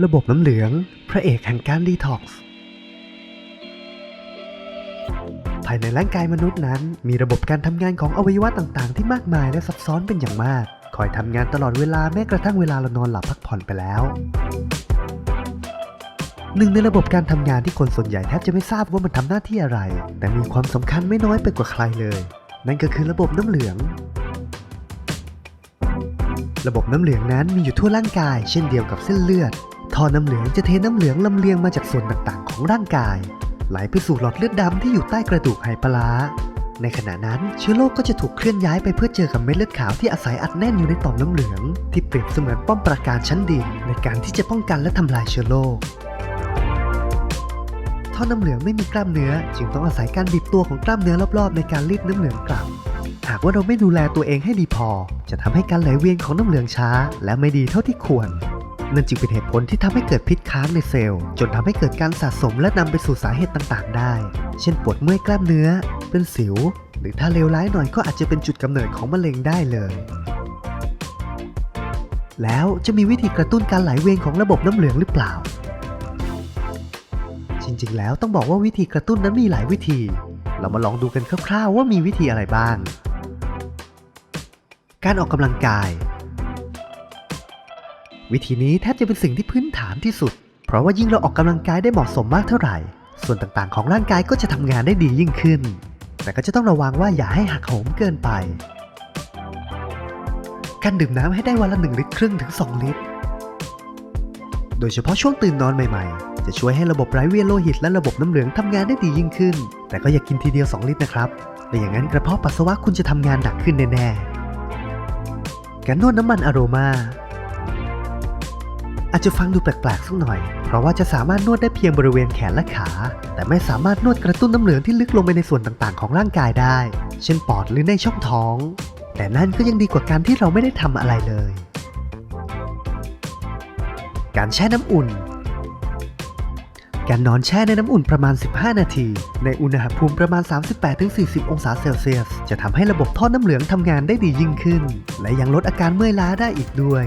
ระบบน้ำเหลือง พระเอกแห่งการดีท็อกซ์ ภายในร่างกายมนุษย์นั้น มีระบบการทำงานของอวัยวะต่างๆ ที่มากมายและซับซ้อนเป็นอย่างมาก คอยทำงานตลอดเวลาแม้กระทั่งเวลาเรานอนหลับพักผ่อนไปแล้วหนึ่งในระบบการทำงานที่คนส่วนใหญ่แทบจะไม่ทราบว่ามันทำหน้าที่อะไร แต่มีความสำคัญไม่น้อยไปกว่าใครเลย นั่นก็คือระบบน้ำเหลือง ระบบน้ำเหลืองนั้นมีอยู่ทั่วร่างกาย เช่นเดียวกับเส้นเลือด ท่อน้ำเหลืองจะเทน้ำเหลืองลำเลียงมาจากส่วนต่างๆ ของร่างกาย ไหลไปสู่หลอดเลือดดำที่อยู่ใต้กระดูกไหปลาร้าในขณะนั้นเชื้อโรคก็จะถูกเคลื่อนย้ายไปเพื่อเจอกับเม็ดเลือดขาวที่อาศัยอัดแน่นอยู่ในต่อมน้ำเหลือง ที่เปรียบเสมือนป้อมปราการชั้นดีในการที่จะป้องกันและทำลายเชื้อโรคท่อน้ำเหลืองไม่มีกล้ามเนื้อ จึงต้องอาศัยการบีบตัวของกล้ามเนื้อรอบๆ ในการรีดน้ำเหลืองกลับ หากว่าเราไม่ดูแลตัวเองให้ดีพอ จะทำให้การไหลเวียนของน้ำเหลืองช้า และไม่ดีเท่าที่ควร นั่นจึงเป็นเหตุผลที่ทำให้เกิดพิษค้างในเซลล์ จนทำให้เกิดการสะสมและนำไปสู่สาเหตุต่างๆ ได้ เช่นปวดเมื่อยกล้ามเนื้อ เป็นสิว หรือถ้าเลวร้ายหน่อยก็อาจจะเป็นจุดกำเนิดของมะเร็งได้เลย แล้วจะมีวิธีกระตุ้นการไหลเวียนของระบบน้ำเหลืองหรือเปล่า จริงๆ แล้วต้องบอกว่าวิธีกระตุ้นนั้นมีหลายวิธี เรามาลองดูกันคร่าวๆว่ามีวิธีอะไรบ้าง การออกกำลังกาย วิธีนี้แทบจะเป็นสิ่งที่พื้นฐานที่สุด เพราะว่ายิ่งเราออกกำลังกายได้เหมาะสมมากเท่าไหร่ ส่วนต่างๆ ของร่างกายก็จะทำงานได้ดียิ่งขึ้น แต่ก็จะต้องระวังว่าอย่าให้หักโหมเกินไป การดื่มน้ำให้ได้วันละ1ลิตรครึ่งถึง 2 ลิตร โดยเฉพาะช่วงตื่นนอนใหม่ๆ จะช่วยให้ระบบไหลเวียนโลหิตและระบบน้ำเหลืองทำงานได้ดียิ่งขึ้น แต่ก็อย่ากินทีเดียว 2 ลิตรนะครับไม่อย่างนั้นกระเพาะปัสสาวะคุณจะทำงานหนักขึ้นแน่ๆการนวดน้ำมันอโรมา อาจจะฟังดูแปลกๆสักหน่อย เพราะว่าจะสามารถนวดได้เพียงบริเวณแขนและขา แต่ไม่สามารถนวดกระตุ้นน้ำเหลืองที่ลึกลงไปในส่วนต่างๆ ของร่างกายได้ เช่นปอดหรือในช่องท้อง แต่นั่นก็ยังดีกว่าการที่เราไม่ได้ทำอะไรเลย การแช่น้ำอุ่น การนอนแช่ในน้ำอุ่นประมาณ 15 นาที ในอุณหภูมิประมาณ 38-40 องศาเซลเซียส จะทำให้ระบบท่อน้ำเหลืองทำงานได้ดียิ่งขึ้น และยังลดอาการเมื่อยล้าได้อีกด้วย